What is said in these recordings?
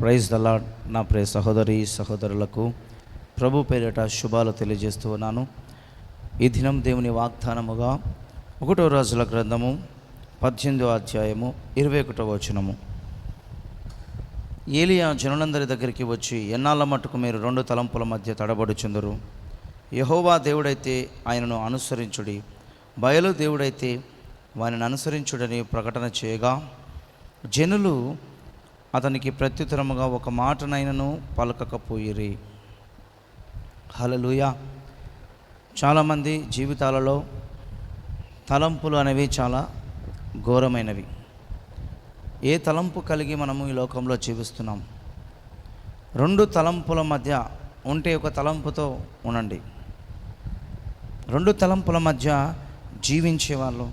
Praise దలా నా ప్రియ సహోదరి సహోదరులకు ప్రభు పేరిట శుభాలు తెలియజేస్తూ ఉన్నాను. ఈ దినం దేవుని వాగ్దానముగా ఒకటో రోజుల గ్రంథము పద్దెనిమిదో అధ్యాయము ఇరవై ఒకటో వచనము. ఏలియా జనులందరి దగ్గరికి వచ్చి ఎన్నాళ్ళ మట్టుకు మీరు రెండు తలంపుల మధ్య తడబడుచుందరు? యహోవా దేవుడైతే ఆయనను అనుసరించుడి. బయలు దేవుడైతే వారిని అనుసరించుడని ప్రకటన చేయగా జనులు అతనికి ప్రత్యుత్తరముగా ఒక మాటనైనను పలకకపోయిరి. హలలుయ చాలామంది జీవితాలలో తలంపులు అనేవి చాలా ఘోరమైనవి. ఏ తలంపు కలిగి మనము ఈ లోకంలో జీవిస్తున్నాం? రెండు తలంపుల మధ్య ఉంటే ఒక తలంపుతో ఉండండి. రెండు తలంపుల మధ్య జీవించే వాళ్ళు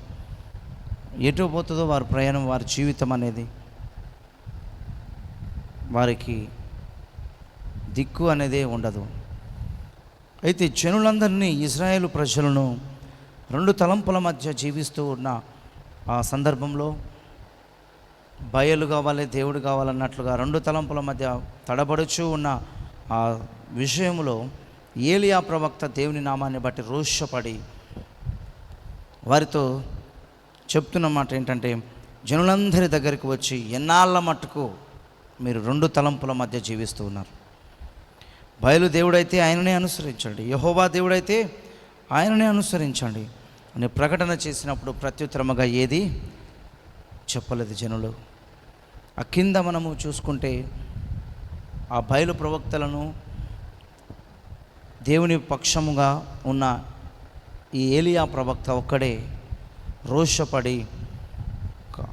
ఎటు పోతుందో వారి ప్రయాణం వారి జీవితం అనేది వారికి దిక్కు అనేదే ఉండదు. అయితే జనులందరినీ ఇజ్రాయేల్ ప్రజలను రెండు తలంపుల మధ్య జీవిస్తూ ఉన్న ఆ సందర్భంలో బయలు కావాలి దేవుడు కావాలన్నట్లుగా రెండు తలంపుల మధ్య తడబడుచూ ఉన్న ఆ విషయంలో ఏలియా ప్రవక్త దేవుని నామాన్ని బట్టి రోషపడి వారితో చెప్తున్న మాట ఏంటంటే జనులందరి దగ్గరికి వచ్చి ఎన్నాళ్ళ మట్టుకు మీరు రెండు తలంపుల మధ్య జీవిస్తూ ఉన్నారు. బయలు దేవుడైతే ఆయననే అనుసరించండి. యహోవా దేవుడైతే ఆయననే అనుసరించండి. అని ప్రకటన చేసినప్పుడు ప్రత్యుత్తరముగా ఏది? చెప్పలేదు జనులు. ఆ కింద మనము చూసుకుంటే ఆ బయలు ప్రవక్తలను దేవుని పక్షముగా ఉన్న ఈ ఏలియా ప్రవక్త ఒక్కడే రోషపడి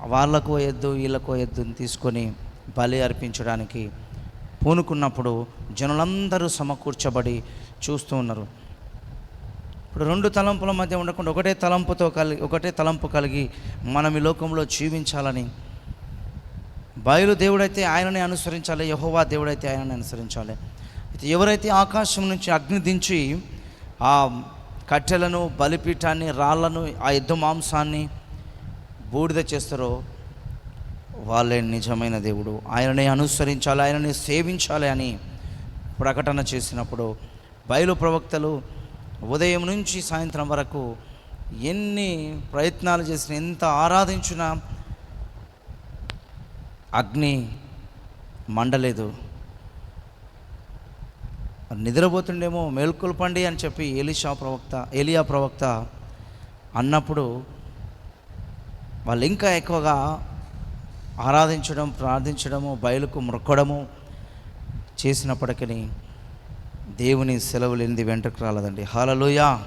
వాళ్ళకు ఎద్దు వీళ్ళకు ఎద్దుని తీసుకొని బలి అర్పించడానికి పూనుకున్నప్పుడు జనులందరూ సమకూర్చబడి చూస్తూ ఉన్నారు. ఇప్పుడు రెండు తలంపుల మధ్య ఉండకుండా ఒకటే తలంపుతో కలిగి ఒకటే తలంపు కలిగి మనం ఈ లోకంలో జీవించాలని బయలు దేవుడైతే ఆయనని అనుసరించాలి యహోవా దేవుడైతే ఆయనని అనుసరించాలి. అయితే ఎవరైతే ఆకాశం నుంచి అగ్ని దించి ఆ కట్టెలను బలిపీఠాన్ని రాళ్ళను ఆ యుద్ధ మాంసాన్ని బూడిద చేస్తారో వాళ్ళే నిజమైన దేవుడు. ఆయననే అనుసరించాలి ఆయననే సేవించాలి అని ప్రకటన చేసినప్పుడు బయలు ప్రవక్తలు ఉదయం నుంచి సాయంత్రం వరకు ఎన్ని ప్రయత్నాలు చేసినా ఎంత ఆరాధించినా అగ్ని మండలేదు. నిద్రపోతుండేమో మేల్కొల్పండి అని చెప్పి ఏలిషా ప్రవక్త ఏలియా ప్రవక్త అన్నప్పుడు వాళ్ళు ఇంకా ఎక్కువగా ఆరాధించడం ప్రార్థించడము బయలుకు మొక్కడము చేసినప్పటికీ దేవుని సెలవు లేనిది వెంటకు రాలేదండి. హాలలోయ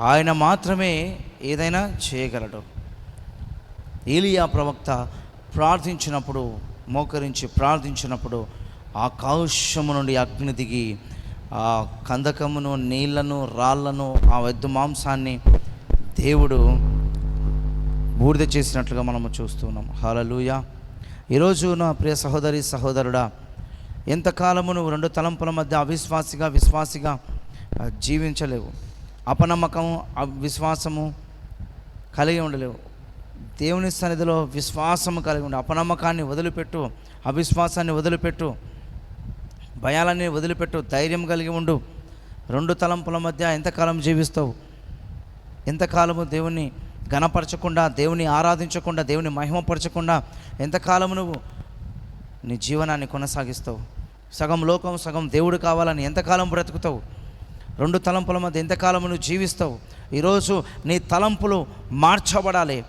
ఆయన మాత్రమే ఏదైనా చేయగలడు. ఏలియా ప్రవక్త ప్రార్థించినప్పుడు మోకరించి ప్రార్థించినప్పుడు ఆకాశము నుండి అగ్ని దిగి ఆ కందకమును నీళ్ళను రాళ్ళను ఆ ఎద్దు మాంసాన్ని దేవుడు బూడిద చేసినట్లుగా మనము చూస్తున్నాం హాలలుయ. ఈరోజు నా ప్రియ సహోదరి సహోదరుడా ఎంతకాలము నువ్వు రెండు తలంపుల మధ్య అవిశ్వాసిగా విశ్వాసిగా జీవించలేవు. అపనమ్మకము విశ్వాసము కలిగి ఉండలేవు. దేవుని సన్నిధిలో విశ్వాసము కలిగి ఉండు. అపనమ్మకాన్ని వదిలిపెట్టు అవిశ్వాసాన్ని వదిలిపెట్టు భయాలన్నీ వదిలిపెట్టు ధైర్యం కలిగి ఉండు. రెండు తలంపుల మధ్య ఎంతకాలం జీవిస్తావు? ఎంతకాలము దేవుణ్ణి ఘనపరచకుండా దేవుని ఆరాధించకుండా దేవుని మహిమపరచకుండా ఎంతకాలము నువ్వు నీ జీవనాన్ని కొనసాగిస్తావు? సగం లోకం సగం దేవుడు కావాలని ఎంతకాలం బ్రతుకుతావు? రెండు తలంపుల మధ్య ఎంతకాలం నువ్వు జీవిస్తావు? ఈరోజు నీ తలంపులు మార్చబడాలి.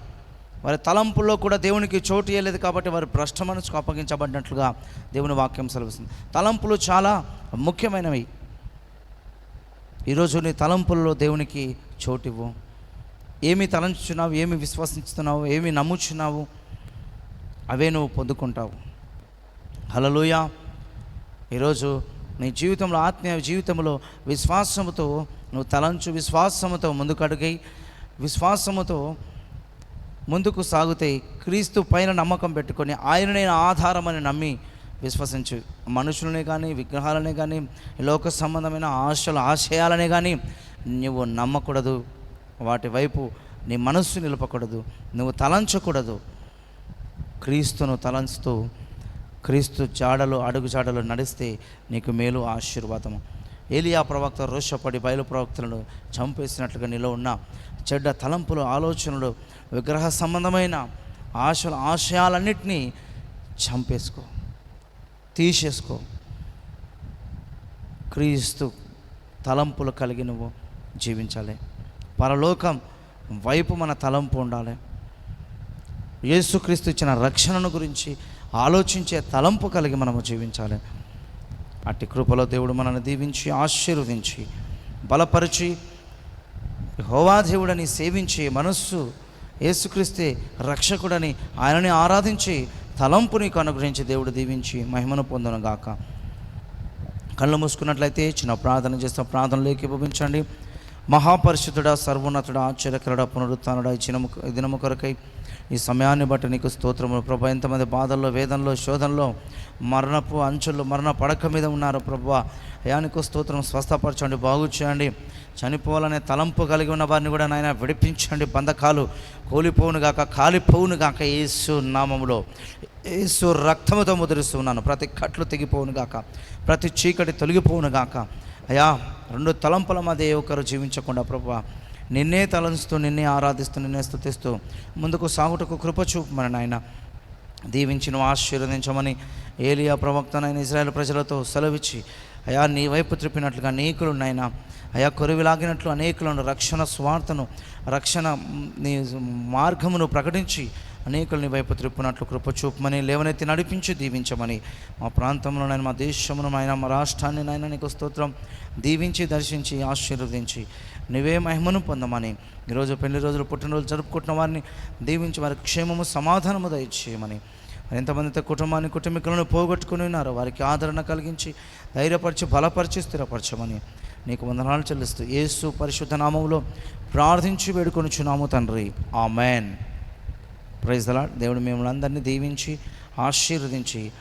వారి తలంపుల్లో కూడా దేవునికి చోటు ఇవ్వలేదు కాబట్టి వారి భ్రష్ట మనసుకు అప్పగించబడినట్లుగా దేవుని వాక్యం సెలవుస్తుంది. తలంపులు చాలా ముఖ్యమైనవి. ఈరోజు నీ తలంపుల్లో దేవునికి చోటు ఇవ్వు. ఏమి తలంచుచున్నావు ఏమి విశ్వసించుతున్నావు ఏమి నమ్ముచున్నావు అవే నువ్వు పొందుకుంటావు. హలలోయ ఈరోజు నీ జీవితంలో ఆత్మీయ జీవితంలో విశ్వాసముతో నువ్వు తలంచు విశ్వాసముతో ముందుకడుగై విశ్వాసముతో ముందుకు సాగుతే క్రీస్తు పైన నమ్మకం పెట్టుకొని ఆయననే ఆధారమని నమ్మి విశ్వసించు. మనుషులనే కానీ విగ్రహాలనే కానీ లోక సంబంధమైన ఆశలు ఆశయాలనే కానీ నువ్వు నమ్మకూడదు. వాటి వైపు నీ మనస్సు నిలపకూడదు నువ్వు తలంచకూడదు. క్రీస్తును తలంచుతూ క్రీస్తు జాడలు అడుగు జాడలు నడిస్తే నీకు మేలు ఆశీర్వాదము. ఏలియా ప్రవక్త రోషపడి బయలు ప్రవక్తలను చంపేసినట్లుగా నీలో ఉన్న చెడ్డ తలంపులు ఆలోచనలు విగ్రహ సంబంధమైన ఆశలు ఆశయాలన్నిటినీ చంపేసుకో తీసేసుకో. క్రీస్తు తలంపులు కలిగి నువ్వు జీవించాలి. పరలోకం వైపు మన తలంపు ఉండాలి. యేసుక్రీస్తు ఇచ్చిన రక్షణను గురించి ఆలోచించే తలంపు కలిగి మనము జీవించాలి. అట్టి కృపలో దేవుడు మనల్ని దీవించి ఆశీర్వదించి బలపరిచి హోవాదేవుడని సేవించి మనస్సు యేసుక్రీస్తే రక్షకుడని ఆయనని ఆరాధించి తలంపు నీకు అనుగ్రహించి దేవుడు దీవించి మహిమను పొందును గాక కళ్ళు మూసుకున్నట్లయితే చిన్న ప్రార్థన చేస్తాం. ప్రార్థనలోకి పంపించండి మహాపరిశుద్ధుడా సర్వోన్నతుడ ఆశ్చర్యకరుడా పునరుత్నుడా ఈ చినము దినము కొరకై ఈ సమయాన్ని బట్టి నీకు స్తోత్రము ప్రభా ఎంతమంది బాధల్లో వేదంలో శోధనలో మరణపు అంచుల్లో మరణ పడక మీద ఉన్నారు ప్రభా. అయానికి స్తోత్రం స్వస్థపరచండి బాగు చేయండి. చనిపోవాలనే తలంపు కలిగి ఉన్న వారిని కూడా నాయన విడిపించండి. బంధకాలు కూలిపోవును గాక కాలిపోవును గాక యేసు నామములో. యేసు రక్తముతో ముద్రిస్తున్నాను ప్రతి కట్లు తెగిపోవును గాక ప్రతి చీకటి తొలగిపోవును గాక. అయా రెండు తలంపుల మధ్య ఏ ఒక్కరు జీవించకుండా ప్రభా నిన్నే తలంచుతూ నిన్నే ఆరాధిస్తూ నిన్నే స్థుతిస్తూ ముందుకు సాగుటకు కృప చూపమని నాయన. దీవించిన ఆశీర్వదించమని ఏలియా ప్రవక్తనైన ఇజ్రాయెల్ ప్రజలతో సెలవిచ్చి అయా నీ వైపు త్రిప్పినట్లుగా అనేకులు నాయన. అయా కొరివిలాగినట్లు అనేకులను రక్షణ స్వార్థను రక్షణ నీ మార్గమును ప్రకటించి అనేకుల్ని వైపు త్రిప్పునట్లు కృప చూపమని లేవనెత్తి నడిపించి దీవించమని. మా ప్రాంతంలో నేను మా దేశమును నాయన మా రాష్ట్రాన్ని నాయన నీకు స్తోత్రం. దీవించి దర్శించి ఆశీర్వదించి నువ్వే మహిమను పొందమని. ఈరోజు పెళ్ళి రోజులు పుట్టినరోజు జరుపుకుంటున్న వారిని దీవించి వారి క్షేమము సమాధానము దయచేయమని. మరి ఎంతమందితో కుటుంబాన్ని కుటుంబీకులను పోగొట్టుకుని ఉన్నారో వారికి ఆదరణ కలిగించి ధైర్యపరిచి బలపరిచి స్థిరపరచమని నీకు వందనాలు చెల్లిస్తూ ఏసు పరిశుద్ధ నామంలో ప్రార్థించి వేడుకొనుచున్నాము తండ్రి. ఆ మ్యాన్ దలా దేవుడు మిమ్మల్ని అందరినీ దీవించి ఆశీర్వదించి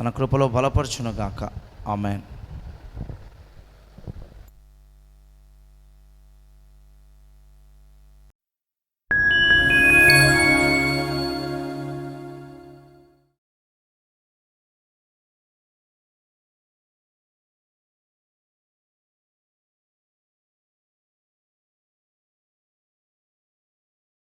తన కృపలో బలపరచునుగాక. ఆమెన్